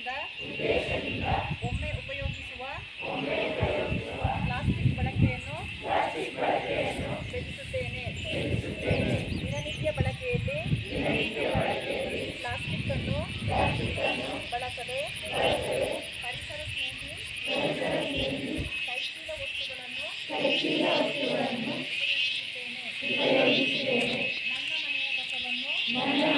ಉದ್ದೇಶದಿಂದ ಒಮ್ಮೆ ಉಪಯೋಗಿಸುವ ಪ್ಲಾಸ್ಟಿಕ್ ಬಳಕೆಯನ್ನು ತ್ಯಜಿಸುತ್ತೇನೆ ದಿನನಿತ್ಯ ಬಳಕೆಯಲ್ಲಿ ಪ್ಲಾಸ್ಟಿಕ್ ಅನ್ನು ಬಳಸದೆ ಪರಿಸರ ಸ್ನೇಹಿ ಕೈಶೀಲ ವಸ್ತುಗಳನ್ನು ನನ್ನ ಮನೆಯ ಕಸವನ್ನು